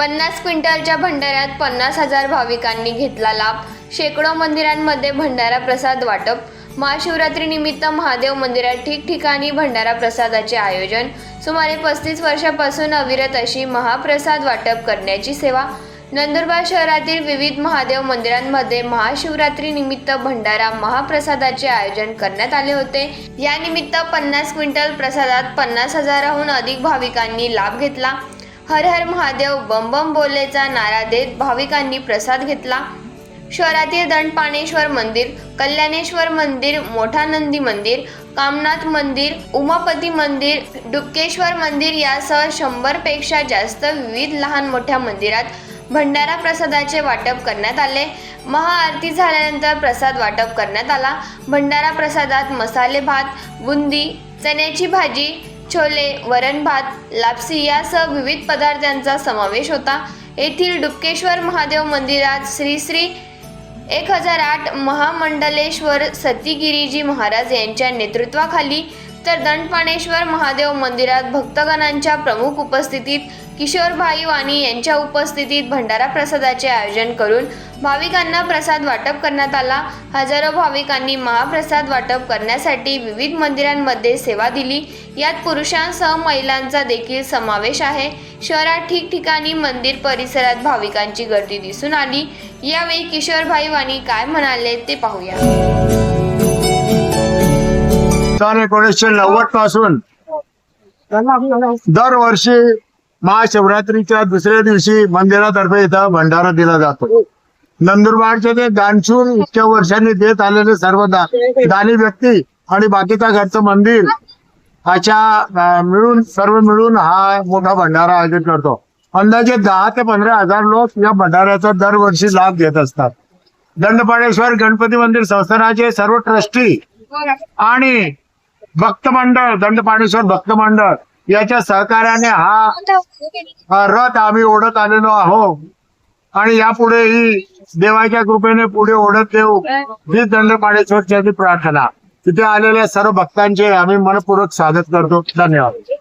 पन्नास क्विंटलच्या भंडाऱ्यात पन्नास हजार भाविकांनी घेतला लाभ. शेकडो मंदिरांमध्ये भंडारा प्रसाद वाटप. महाशिवरात्रीनिमित्त महादेव मंदिरात ठिकठिकाणी भंडारा प्रसादाचे आयोजन. सुमारे पस्तीस वर्षापासून अविरत अशी महाप्रसाद वाटप करण्याची सेवा. नंदुरबार शहरातील विविध महादेव मंदिरांमध्ये महाशिवरात्री निमित्त भंडारा महाप्रसादाचे आयोजन करण्यात आले होते. या निमित्त पन्नास क्विंटल प्रसादात पन्नास हजाराहून अधिक भाविकांनी लाभ घेतला. हर हर महादेव बम बम बोलेचा नारा देत भाविकांनी प्रसाद घेतला. शहरातील दंडपाणेश्वर मंदिर कल्याणेश्वर मंदिर मोठा नंदी मंदिर कामनाथ मंदिर उमापती मंदिर डुबकेश्वर मंदिर यासह शंभरपेक्षा जास्त विविध लहान मोठ्या मंदिरात भंडारा प्रसादाचे वाटप करण्यात आले. महाआरती झाल्यानंतर प्रसाद वाटप करण्यात आला. भंडारा प्रसादात मसाले भात बुंदी चण्याची भाजी छोले वरण भात लापसी यासह विविध पदार्थांचा समावेश होता. येथील डुबकेश्वर महादेव मंदिरात श्री श्री एक हजार आठ महामंडलेश्वर सतीगिरीजी महाराज यांच्या नेतृत्वाखाली तर दंडपाणेश्वर महादेव मंदिरात भक्तगणांच्या प्रमुख उपस्थितीत किशोरभाई वाणी यांच्या उपस्थितीत भंडारा प्रसादाचे आयोजन करून भाविकांना प्रसाद वाटप करण्यात आला. हजारो भाविकांनी महाप्रसाद वाटप करण्यासाठी विविध मंदिरांमध्ये सेवा दिली. यात पुरुषांसह महिलांचा देखील समावेश आहे. शहरात ठिकठिकाणी मंदिर परिसरात भाविकांची गर्दी दिसून आली. यावेळी किशोरभाई वाणी काय म्हणाले ते पाहूया. सन एकोणीसशे नव्वदपासून दरवर्षी महाशिवरात्रीच्या दुसऱ्या दिवशी मंदिरातर्फे इथं भंडारा दिला जातो. नंदुरबारचे ते दानशूर इतक्या वर्षांनी देत आलेले सर्व दानी व्यक्ती आणि बाकीचा घरचं मंदिर अशा मिळून सर्व मिळून हा मोठा भंडारा आयोजित करतो. अंदाजे दहा ते पंधरा हजार लोक या भंडाऱ्याचा दरवर्षी लाभ घेत असतात. दंडपाडेश्वर गणपती मंदिर संस्थानाचे सर्व ट्रस्टी आणि भक्त मंडळ दंडपाणेश्वर भक्त मंडळ याच्या सहकार्याने हा हा रथ आम्ही ओढत आलेलो आहोत. आणि यापुढेही देवाच्या कृपेने पुढे ओढत देऊ ही दंडपाणेश्वरची प्रार्थना. तिथे आलेल्या सर्व भक्तांचे आम्ही मनपूर्वक स्वागत करतो. धन्यवाद.